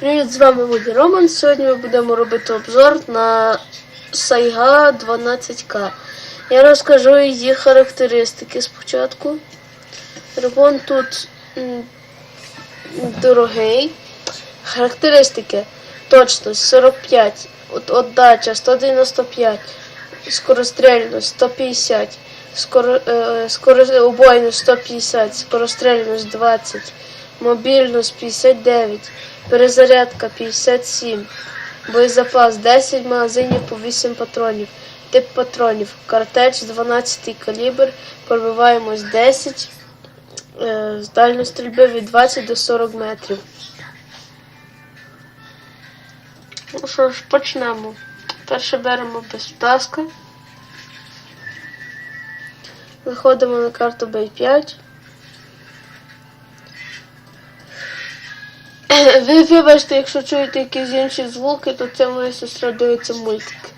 Привіт, з вами Вуді Роман. Сьогодні ми будемо робити обзор на Сайга 12К. Я розкажу її характеристики спочатку. Телефон тут дорогий. Характеристики. Точність 45, отдача 195, скорострільність 150, скоро, е, скоро, убойність 150, скорострільність 20, мобільність 59, перезарядка 57, боєзапас 10 магазинів по 8 патронів, тип патронів, картеч 12 калібр, пробиваємось 10, е, з дальної стрільби від 20 до 40 метрів. Ну що ж, почнемо. Перше беремо без таска. Заходимо на карту Bay5. Ви вибачте, якщо чуєте якісь інші звуки, то це моя сестра дивиться мультики.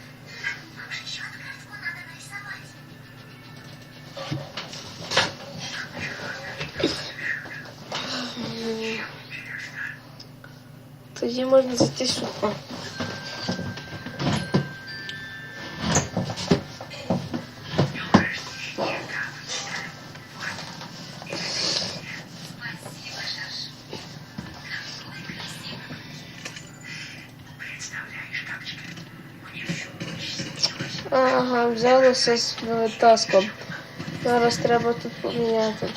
Тоді можна зайти сюди. Ага, з е, таском. Зараз треба тут поміняти.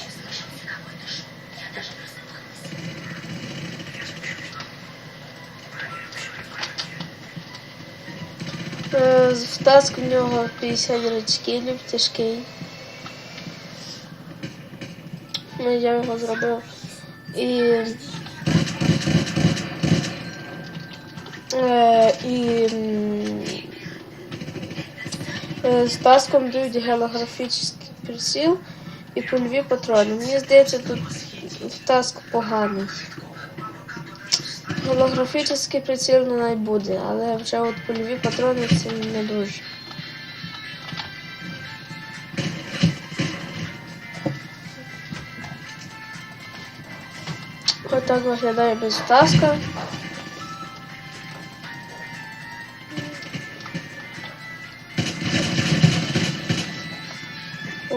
Е, В таск в нього 50 речкілів, тяжкий. Ну, я його зробив. І. Е, і з таском дають голографічний приціл і пульові патрони. Мені здається, тут таск поганий. Голографічний приціл не навіть буде, але вже от польові патрони це не дуже. Отак виглядає без таска.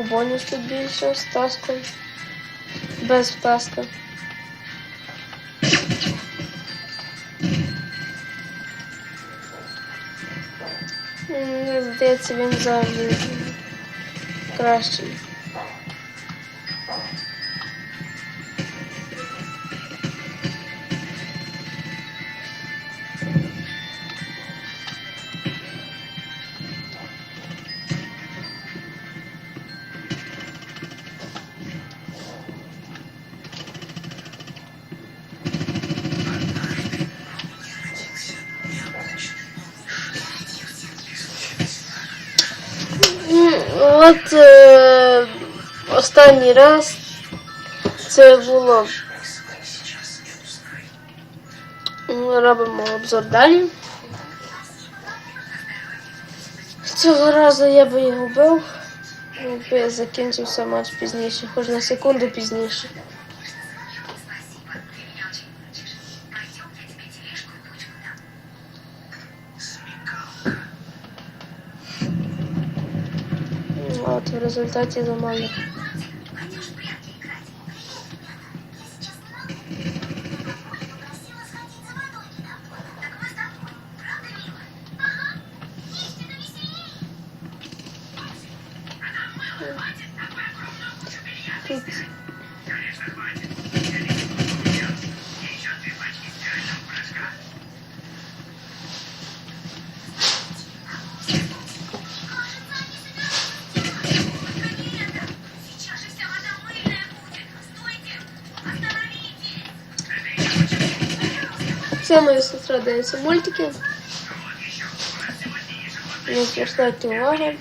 Бонус тут більше з таском. Без таска. Мені здається, він завжди кращий. От е, останній раз це було. Ми робимо обзор далі. Цього разу я би його бив, якби закінчився матч пізніше, хоч на секунду пізніше. В результаті замали. Тут Це моя сестра мультики. Не звертайте это Стойте!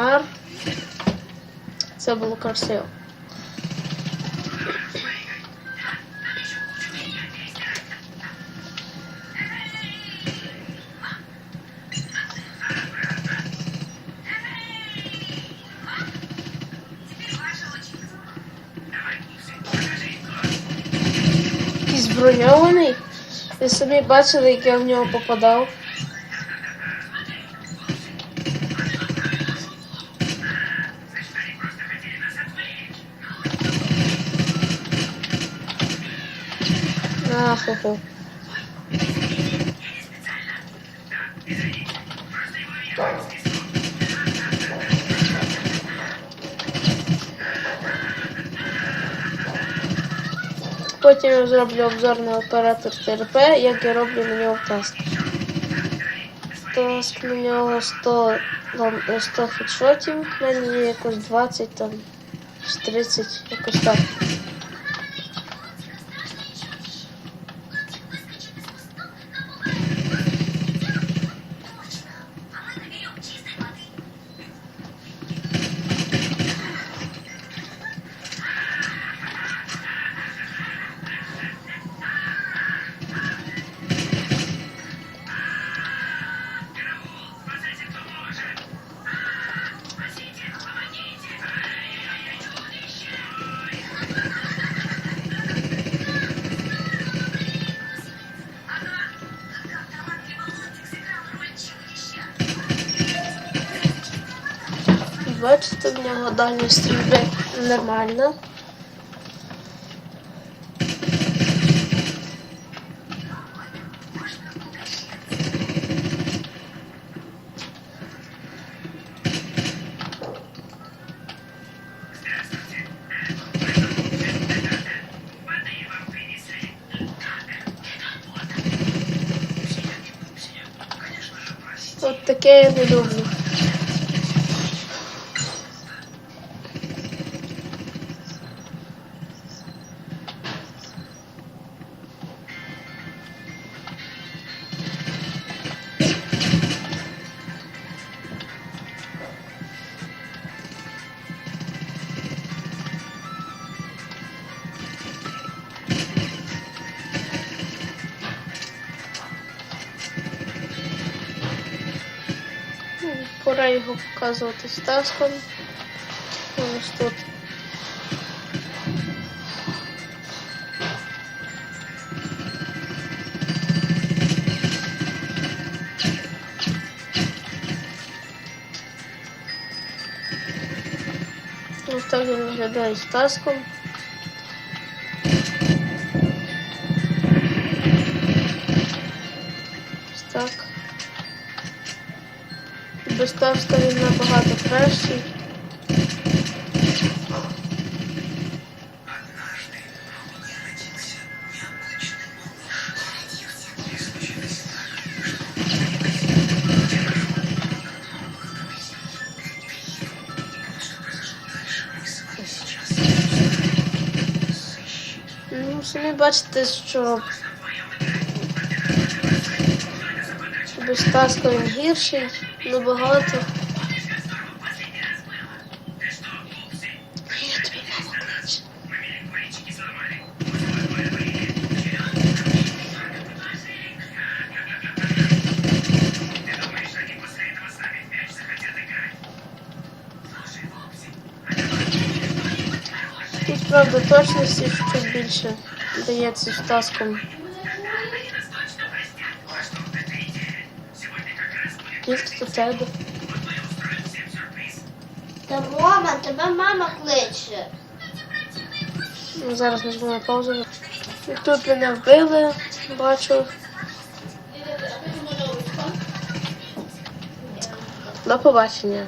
Сумар. Це було красиво. Якийсь броньований. Ви самі бачили, як я в нього попадав. Аху. Потім я зроблю обзор на оператор ТРП, як я роблю на нього таск. Таск на нього 100, там, е, 100 хедшотів, в мене якось 20 там, 30, якось так. Бачите, в нього дальність стрільби нормальна. От таке я не люблю. Пора його показувати з таском. Ось тут. Ось так він виглядає з таском. Таска він набагато кращий. Ну, самі бачите, що без таска він гірший набагато. Я тобі мама кличе. Тут, правда, точності чуть більше дається з таском. До тебе. Та мама, тебе мама кличе. Ну, зараз нажму на паузу. І тут мене вбили, бачу. До побачення.